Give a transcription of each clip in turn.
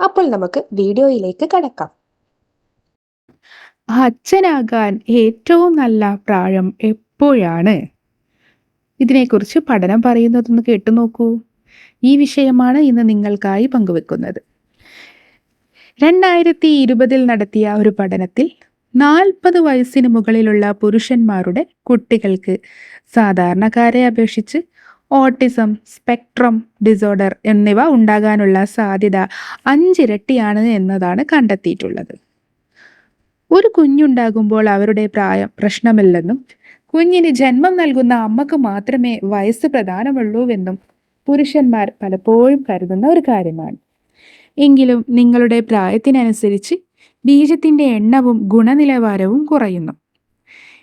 അപ്പോൾ നമുക്ക് വീഡിയോയിലേക്ക് കടക്കാം. അച്ഛനാകാൻ ഏറ്റവും നല്ല പ്രായം എപ്പോഴാണ്? ഇതിനെക്കുറിച്ച് പഠനം പറയുന്നതൊന്ന് കേട്ടു നോക്കൂ. ഈ വിഷയമാണ് ഇന്ന് നിങ്ങൾക്കായി പങ്കുവെക്കുന്നത്. രണ്ടായിരത്തി ഇരുപതിൽ നടത്തിയ ഒരു പഠനത്തിൽ നാൽപ്പത് വയസ്സിന് മുകളിലുള്ള പുരുഷന്മാരുടെ കുട്ടികൾക്ക് സാധാരണക്കാരെ അപേക്ഷിച്ച് ഓട്ടിസം സ്പെക്ട്രം ഡിസോർഡർ എന്നിവ ഉണ്ടാകാനുള്ള സാധ്യത അഞ്ചിരട്ടിയാണ് എന്നതാണ് കണ്ടെത്തിയിട്ടുള്ളത്. ഒരു കുഞ്ഞുണ്ടാകുമ്പോൾ അവരുടെ പ്രായം പ്രശ്നമില്ലെന്നും കുഞ്ഞിന് ജന്മം നൽകുന്ന അമ്മയ്ക്ക് മാത്രമേ വയസ്സ് പ്രധാനമുള്ളൂവെന്നും പുരുഷന്മാർ പലപ്പോഴും കരുതുന്ന ഒരു കാര്യമാണ്. എങ്കിലും നിങ്ങളുടെ പ്രായത്തിനനുസരിച്ച് ബീജത്തിന്റെ എണ്ണവും ഗുണനിലവാരവും കുറയുന്നു.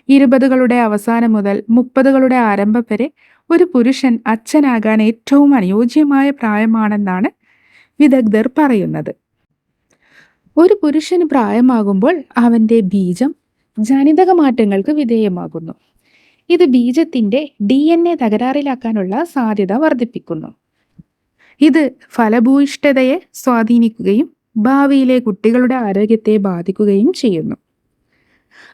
ഇരുപതുകളുടെ അവസാനം മുതൽ മുപ്പതുകളുടെ ആരംഭം വരെ ഒരു പുരുഷൻ അച്ഛനാകാൻ ഏറ്റവും അനുയോജ്യമായ പ്രായമാണെന്നാണ് വിദഗ്ധർ പറയുന്നത്. ഒരു പുരുഷന് പ്രായമാകുമ്പോൾ അവന്റെ ബീജം ജനിതക മാറ്റങ്ങൾക്ക് വിധേയമാകുന്നു. ഇത് ബീജത്തിന്റെ ഡി എൻ എ തകരാറിലാക്കാനുള്ള സാധ്യത വർദ്ധിപ്പിക്കുന്നു. ഇത് ഫലഭൂയിഷ്ഠതയെ സ്വാധീനിക്കുകയും ഭാവിയിലെ കുട്ടികളുടെ ആരോഗ്യത്തെ ബാധിക്കുകയും ചെയ്യുന്നു.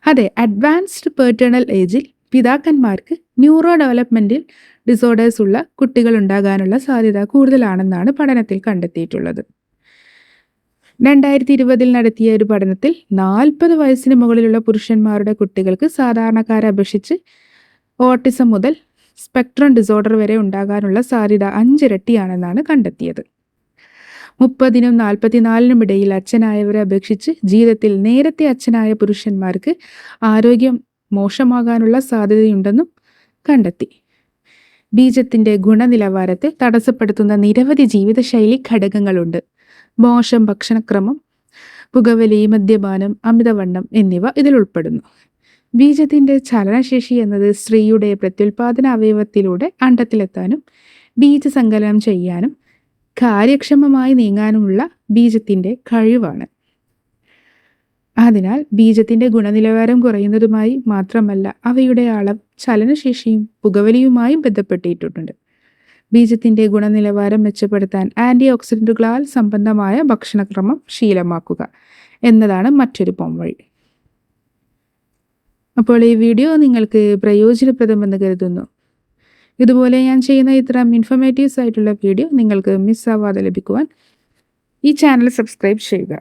അതെ അഡ്വാൻസ്ഡ് പേർട്ടേണൽ ഏജിൽ പിതാക്കന്മാർക്ക് ന്യൂറോ ഡെവലപ്മെന്റിൽ ഡിസോർഡേഴ്സ് ഉള്ള കുട്ടികൾ ഉണ്ടാകാനുള്ള സാധ്യത കൂടുതലാണെന്നാണ് പഠനത്തിൽ കണ്ടെത്തിയിട്ടുള്ളത്. രണ്ടായിരത്തി ഇരുപതിൽ നടത്തിയ ഒരു പഠനത്തിൽ നാൽപ്പത് വയസ്സിന് മുകളിലുള്ള പുരുഷന്മാരുടെ കുട്ടികൾക്ക് സാധാരണക്കാരെ അപേക്ഷിച്ച് ഓട്ടിസം മുതൽ സ്പെക്ട്രം ഡിസോർഡർ വരെ ഉണ്ടാകാനുള്ള സാധ്യത അഞ്ചിരട്ടിയാണെന്നാണ് കണ്ടെത്തിയത്. മുപ്പതിനും നാൽപ്പത്തിനാലിനും ഇടയിൽ അച്ഛനായവരെ അപേക്ഷിച്ച് ജീവിതത്തിൽ നേരത്തെ അച്ഛനായ പുരുഷന്മാർക്ക് ആരോഗ്യം മോശമാകാനുള്ള സാധ്യതയുണ്ടെന്നും കണ്ടെത്തി. ബീജത്തിന്റെ ഗുണനിലവാരത്തെ തടസ്സപ്പെടുത്തുന്ന നിരവധി ജീവിതശൈലി ഘടകങ്ങളുണ്ട്. മോശം ഭക്ഷണക്രമം പുകവലി മദ്യപാനം അമിതവണ്ണം എന്നിവ ഇതിൽ ഉൾപ്പെടുന്നു. ബീജത്തിന്റെ ചലനശേഷി എന്നത് സ്ത്രീയുടെ പ്രത്യുൽപാദന അവയവത്തിലൂടെ അണ്ടത്തിലെത്താനും ബീജസങ്കലനം ചെയ്യാനും കാര്യക്ഷമമായി നീങ്ങാനുമുള്ള ബീജത്തിന്റെ കഴിവാണ്. അതിനാൽ ബീജത്തിന്റെ ഗുണനിലവാരം കുറയുന്നതുമായി മാത്രമല്ല അവയുടെ അളവ് ചലനശേഷിയും പുകവലിയുമായും ബന്ധപ്പെട്ടിട്ടുണ്ട്. ബീജത്തിന്റെ ഗുണനിലവാരം മെച്ചപ്പെടുത്താൻ ആന്റി ഓക്സിഡന്റുകളാൽ സംബന്ധമായ ഭക്ഷണക്രമം ശീലമാക്കുക എന്നതാണ് മറ്റൊരു പോംവഴി അപ്പോൾ ഈ വീഡിയോ നിങ്ങൾക്ക് പ്രയോജനപ്രദമെന്ന് കരുതുന്നു. ഇതുപോലെ ഞാൻ ചെയ്യുന്ന ഇത്തരം ഇൻഫർമേറ്റീവ്സ് ആയിട്ടുള്ള വീഡിയോ നിങ്ങൾക്ക് മിസ്സാവാതെ ലഭിക്കുവാൻ ഈ ചാനൽ സബ്സ്ക്രൈബ് ചെയ്യുക.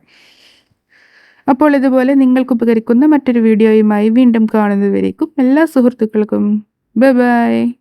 അപ്പോൾ ഇതുപോലെ നിങ്ങൾക്ക് ഉപകരിക്കുന്ന മറ്റൊരു വീഡിയോയുമായി വീണ്ടും കാണുന്നതുവരേക്കും എല്ലാ സുഹൃത്തുക്കൾക്കും. Bye bye